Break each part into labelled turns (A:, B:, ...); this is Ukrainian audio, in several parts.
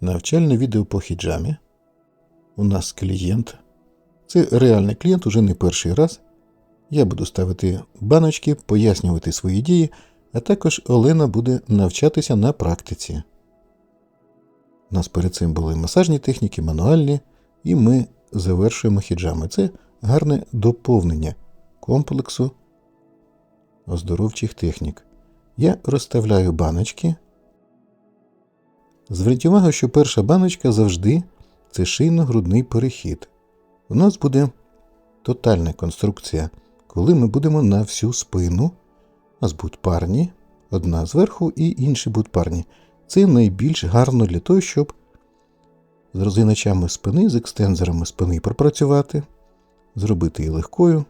A: Навчальне відео по хіджамі. У нас клієнт. Це реальний клієнт уже не перший раз. Я буду ставити баночки, пояснювати свої дії, а також Олена буде навчатися на практиці. У нас перед цим були масажні техніки, мануальні, і ми завершуємо хіджами. Це гарне доповнення комплексу оздоровчих технік. Я розставляю баночки. Зверніть увагу, що перша баночка завжди це шийно-грудний перехід. У нас буде тотальна конструкція, коли ми будемо на всю спину. У нас будуть парні, одна зверху і інші будуть парні. Це найбільш гарно для того, щоб з розгиначами спини, з екстензорами спини пропрацювати, зробити її легкою.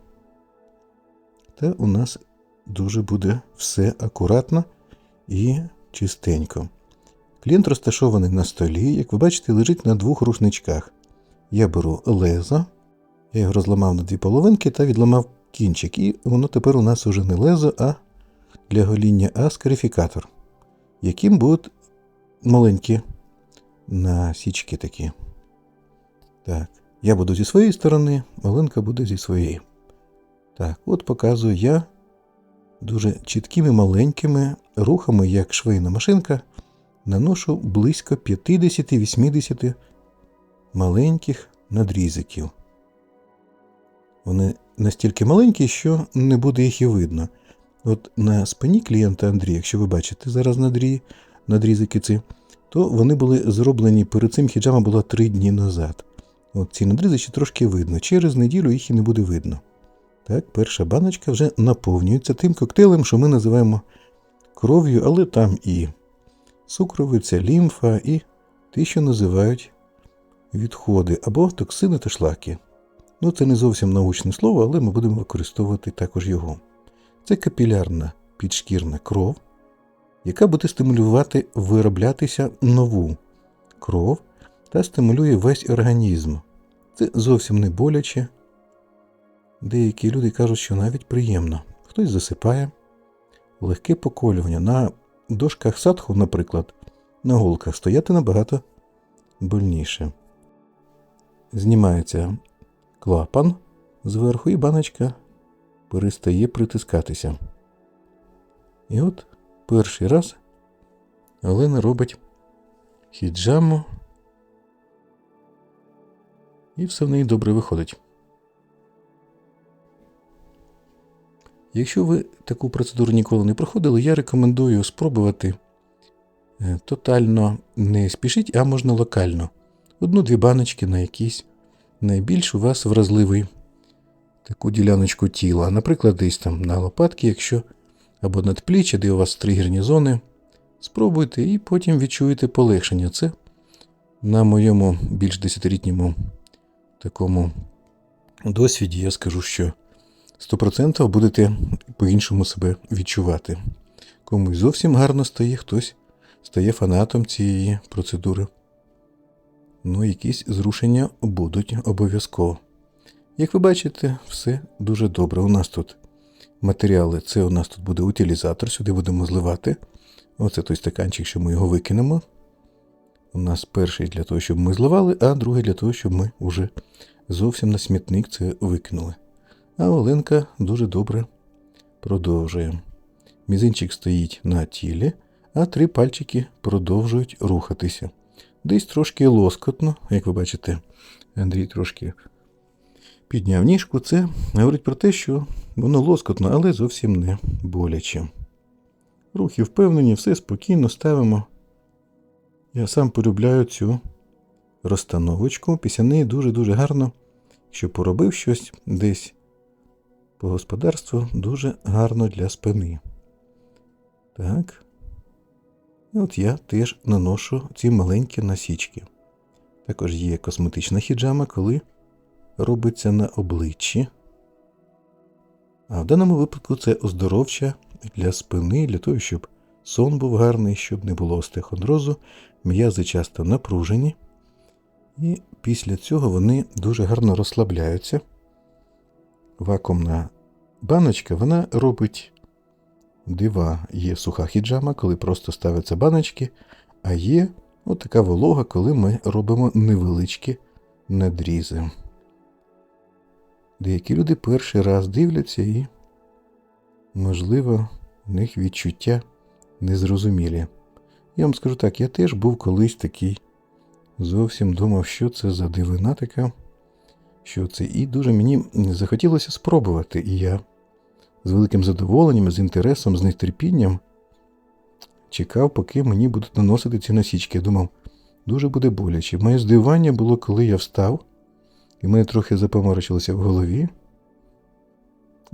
A: Та у нас дуже буде все акуратно і чистенько. Клієнт розташований на столі, як ви бачите, лежить на двох рушничках. Я беру лезо, я його розламав на дві половинки та відламав кінчик. І воно тепер у нас уже не лезо, а для гоління, а скарифікатор, яким будуть маленькі насічки такі. Так, я буду зі своєї сторони, Оленка буде зі своєї. Так, от показую я дуже чіткими маленькими рухами, як швейна машинка, наношу близько 50-80 маленьких надрізиків. Вони настільки маленькі, що не буде їх і видно. От на спині клієнта Андрія, якщо ви бачите зараз надрі, надрізики ці, то вони були зроблені перед цим хіджама було 3 дні назад. От ці надрізи ще трошки видно. Через неділю їх і не буде видно. Так, перша баночка вже наповнюється тим коктейлем, що ми називаємо кров'ю, але там і цукровиця, лімфа, і ті, що називають відходи або токсини та шлаки. Ну, це не зовсім научне слово, але ми будемо використовувати також його. Це капілярна підшкірна кров, яка буде стимулювати вироблятися нову кров та стимулює весь організм. Це зовсім не боляче. Деякі люди кажуть, що навіть приємно. Хтось засипає. Легке поколювання. На дошках садху, наприклад, на голках стояти набагато больніше. Знімається клапан зверху, і баночка перестає притискатися. І от перший раз Олена робить хіджаму, і все в неї добре виходить. Якщо ви таку процедуру ніколи не проходили, я рекомендую спробувати е, тотально не спішіть, а можна локально. Одну-дві баночки на якийсь найбільш у вас вразливий таку діляночку тіла. Наприклад, десь там на лопатки, якщо або надпліччя, де у вас тригерні зони. Спробуйте і потім відчуєте полегшення. Це на моєму більш десятилітньому такому досвіді я скажу, що 100% будете по-іншому себе відчувати. Комусь зовсім гарно стає, хтось стає фанатом цієї процедури. Ну, якісь зрушення будуть обов'язково. Як ви бачите, все дуже добре. У нас тут матеріали, це у нас тут буде утилізатор, сюди будемо зливати. Оце той стаканчик, що ми його викинемо. У нас перший для того, щоб ми зливали, а другий для того, щоб ми вже зовсім на смітник це викинули. А Оленка дуже добре продовжує. Мізинчик стоїть на тілі, а три пальчики продовжують рухатися. Десь трошки лоскотно, як ви бачите, Андрій трошки підняв ніжку. Це говорить про те, що воно лоскотно, але зовсім не боляче. Рухи впевнені, все спокійно ставимо. Я сам полюбляю цю розстановочку. Після неї дуже-дуже гарно, що поробив щось десь по господарству, дуже гарно для спини. Так. І от я теж наношу ці маленькі насічки. Також є косметична хіджама, коли робиться на обличчі. А в даному випадку це оздоровча для спини, для того, щоб сон був гарний, щоб не було остеохондрозу, м'язи часто напружені. І після цього вони дуже гарно розслабляються. Вакуумна баночка вона робить дива. Є суха хіджама, коли просто ставляться баночки, а є От така волога, коли ми робимо невеличкі надрізи. Деякі люди перший раз дивляться і, можливо, в них відчуття незрозумілі. Я вам скажу так, я теж був колись такий. Зовсім думав, що це за дивина така, що це. І дуже мені захотілося спробувати. І я з великим задоволенням, з інтересом, з нетерпінням чекав, поки мені будуть наносити ці насічки. Я думав, дуже буде боляче. Моє здивування було, коли я встав, і мене трохи запоморочилося в голові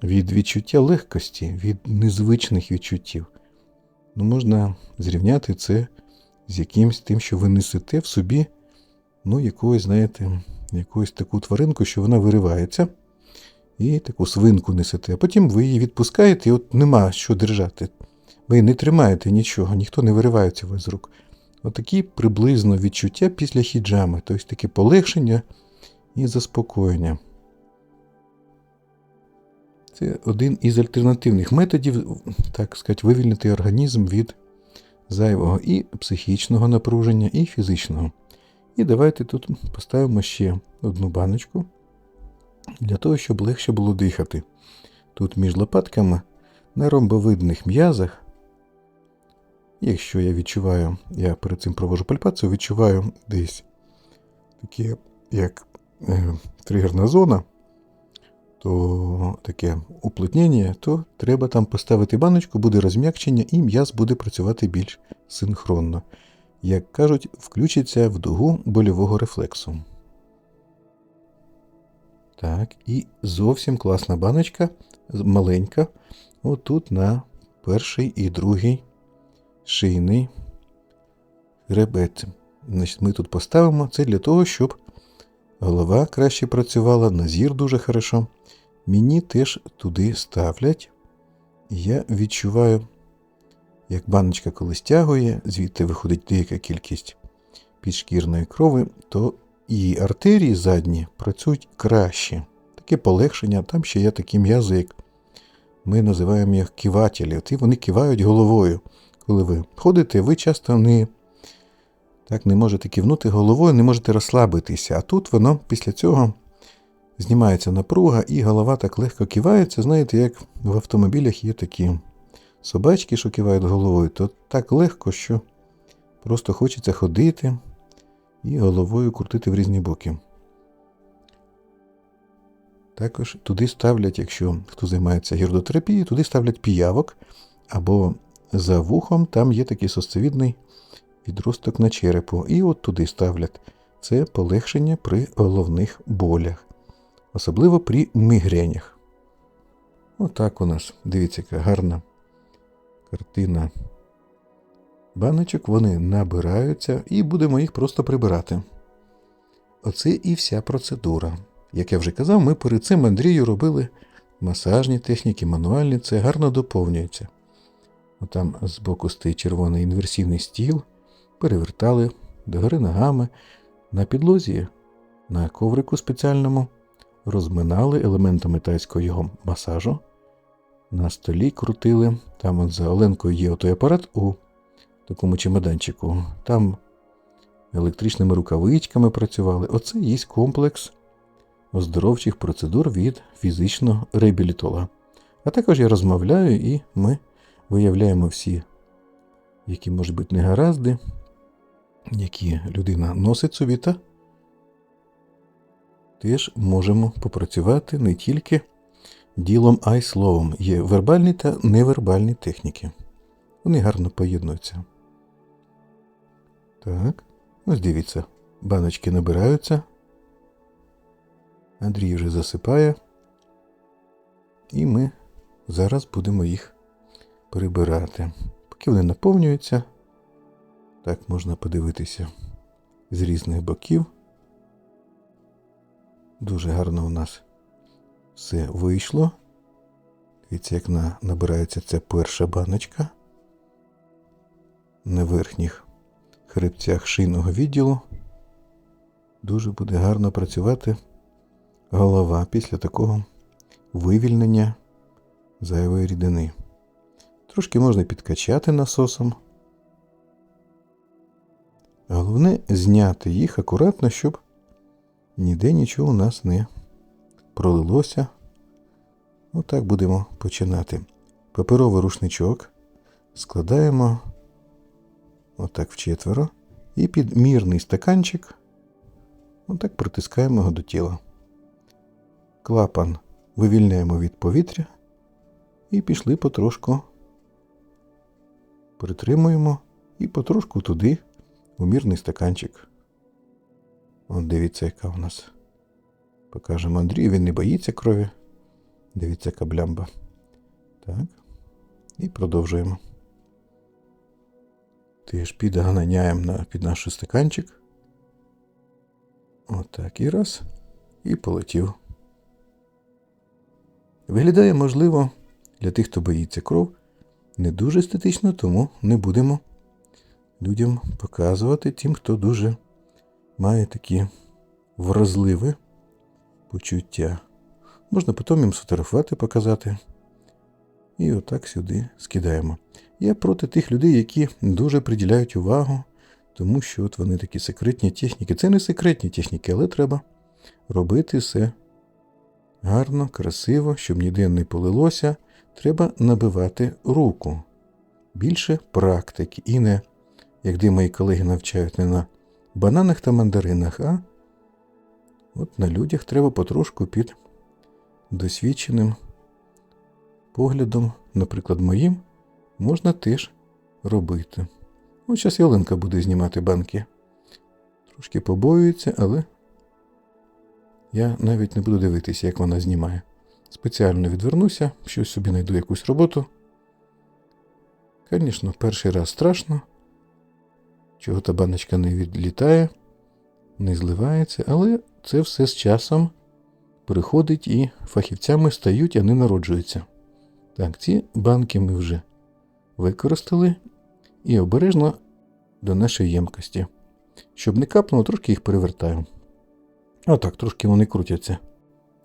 A: від відчуття легкості, від незвичних відчуттів. Ну, можна зрівняти це з якимось тим, що ви несете в собі, ну, якоюсь, знаєте, якусь таку тваринку, що вона виривається, і таку свинку несете, а потім ви її відпускаєте, і от нема що держати. Ви не тримаєте нічого, ніхто не виривається у вас з рук. Отакі приблизно відчуття після хіджами, тобто таке полегшення і заспокоєння. Це один із альтернативних методів, так сказати, вивільнити організм від зайвого і психічного напруження, і фізичного. І давайте тут поставимо ще одну баночку для того, щоб легше було дихати. Тут між лопатками на ромбовидних м'язах. Якщо я відчуваю, я перед цим провожу пальпацію, відчуваю десь таке, як е, тригерна зона, то таке уплотнення, то треба там поставити баночку, буде розм'якчення, і м'яз буде працювати більш синхронно. Як кажуть, включиться в дугу больового рефлексу. Так, і зовсім класна баночка, маленька. Отут на перший і другий шийний хребет. Значить, Ми тут поставимо це для того, щоб голова краще працювала, назір дуже хорошо. Мені теж туди ставлять. Я відчуваю, як баночка коли стягує, звідти виходить деяка кількість підшкірної крови, то і артерії задні працюють краще. Таке полегшення, там ще є такі м'язи, як ми називаємо їх кивателі. От і вони кивають головою. Коли ви ходите, ви часто не так не можете кивнути головою, не можете розслабитися. А тут воно після цього знімається напруга, і голова так легко кивається. Знаєте, як в автомобілях є такі собачки, що кивають головою, то так легко, що просто хочеться ходити і головою крутити в різні боки. Також туди ставлять, якщо хто займається гірдотерапією, туди ставлять піявок, або за вухом там є такий сосцевідний відросток на черепу. І от туди ставлять. Це полегшення при головних болях, особливо при мігренях. Отак у нас, дивіться, яка гарна картина баночок, вони набираються і будемо їх просто прибирати. Оце і вся процедура. Як я вже казав, ми перед цим Андрію робили масажні техніки, мануальні, це гарно доповнюється. Отам збоку стоїть червоний інверсивний стіл, перевертали догори ногами, на підлозі, на коврику спеціальному, розминали елементами тайського його масажу. На столі крутили. Там от за Оленкою є отой апарат у такому чемоданчику. Там електричними рукавичками працювали. Оце є комплекс оздоровчих процедур від фізичного реабілітолога. А також я розмовляю і ми виявляємо всі, які можуть бути негаразди, які людина носить собі, та теж можемо попрацювати не тільки ділом, а й словом. Є вербальні та невербальні техніки. Вони гарно поєднуються. Так, ось дивіться, баночки набираються. Андрій вже засипає. І ми зараз будемо їх прибирати. Поки вони наповнюються, так можна подивитися з різних боків. Дуже гарно у нас все вийшло. Дивіться, як на, набирається ця перша баночка на верхніх хребцях шийного відділу. Дуже буде гарно працювати голова після такого вивільнення зайвої рідини. Трошки можна підкачати насосом. Головне зняти їх акуратно, щоб ніде нічого у нас не пролилося. Отак будемо починати. Паперовий рушничок складаємо отак вчетверо. І під мірний стаканчик отак притискаємо його до тіла. Клапан вивільняємо від повітря і пішли потрошку. Притримуємо і потрошку туди у мірний стаканчик. От дивіться, яка у нас. Покажемо Андрію, він не боїться крові. Дивіться, яка блямба. Так. І продовжуємо. Теж підганяємо на, під наш стаканчик. Отак і раз. І полетів. Виглядає, можливо, для тих, хто боїться кров, не дуже естетично, тому не будемо людям показувати тим, хто дуже має такі вразливі почуття. Можна потім їм сфотографувати, показати. І отак сюди скидаємо. Я проти тих людей, які дуже приділяють увагу, тому що от вони такі секретні техніки. Це не секретні техніки, але треба робити все гарно, красиво, щоб ніде не полилося. Треба набивати руку. Більше практики. І не, як де мої колеги навчають, не на бананах та мандаринах, а от на людях треба потрошку під досвідченим поглядом, наприклад, моїм, можна теж робити. Ось зараз Ялинка буде знімати банки. Трошки побоюється, але я навіть не буду дивитися, як вона знімає. Спеціально відвернуся, щось собі знайду якусь роботу. Звісно, перший раз страшно, чого та баночка не відлітає, не зливається, але це все з часом приходить і фахівцями стають, а не народжуються. Так, ці банки ми вже використали і обережно до нашої ємкості. Щоб не капнуло, трошки їх перевертаю. Отак, трошки вони крутяться.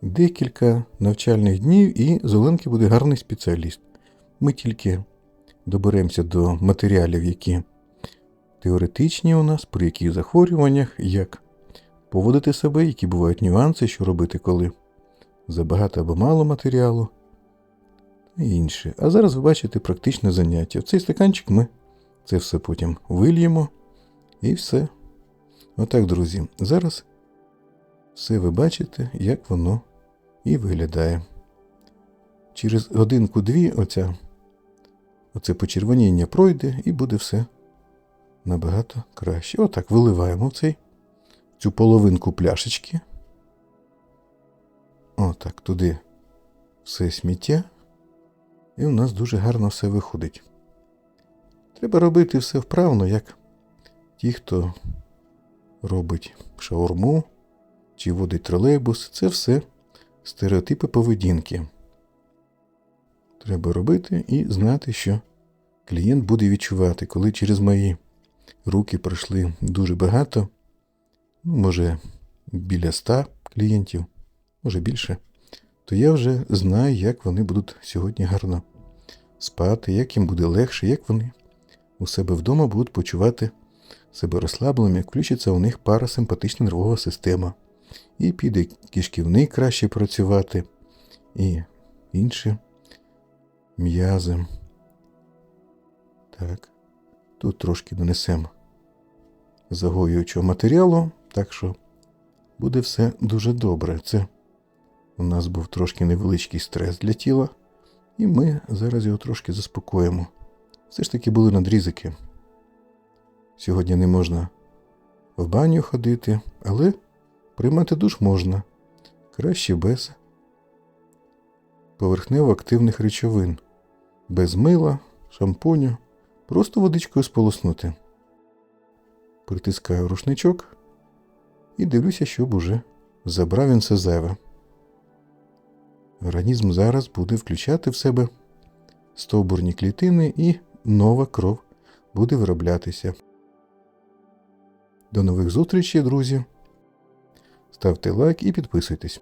A: Декілька навчальних днів і з Оленки буде гарний спеціаліст. Ми тільки доберемося до матеріалів, які теоретичні у нас, при яких захворюваннях, як поводити себе, які бувають нюанси, що робити, коли забагато або мало матеріалу і інше. А зараз ви бачите практичне заняття. В цей стаканчик ми це все потім вильємо і все. Отак, друзі. Зараз все ви бачите, як воно і виглядає. Через годинку-дві оця, оце почервоніння пройде і буде все набагато краще. Отак виливаємо в цей, цю половинку пляшечки. Отак, туди все сміття. І у нас дуже гарно все виходить. Треба робити все вправно, як ті, хто робить шаурму чи водить тролейбус. Це все стереотипи поведінки. Треба робити і знати, що клієнт буде відчувати, коли через мої руки пройшли дуже багато, може біля ста клієнтів, може більше то я вже знаю, як вони будуть сьогодні гарно спати, як їм буде легше, як вони у себе вдома будуть почувати себе розслабленими, включиться у них парасимпатична нервова система. І піде кишківник краще працювати, і інші м'язи. Так, тут трошки нанесемо загоюючого матеріалу, так що буде все дуже добре. Це у нас був трошки невеличкий стрес для тіла, і ми зараз його трошки заспокоїмо. Все ж таки були надрізики. Сьогодні не можна в баню ходити, але приймати душ можна. Краще без поверхнево активних речовин, без мила, шампуню, просто водичкою сполоснути. Притискаю рушничок і дивлюся, щоб уже забрав він все зайве. Організм зараз буде включати в себе стовбурні клітини і нова кров буде вироблятися. До нових зустрічей, друзі. Ставте лайк і підписуйтесь.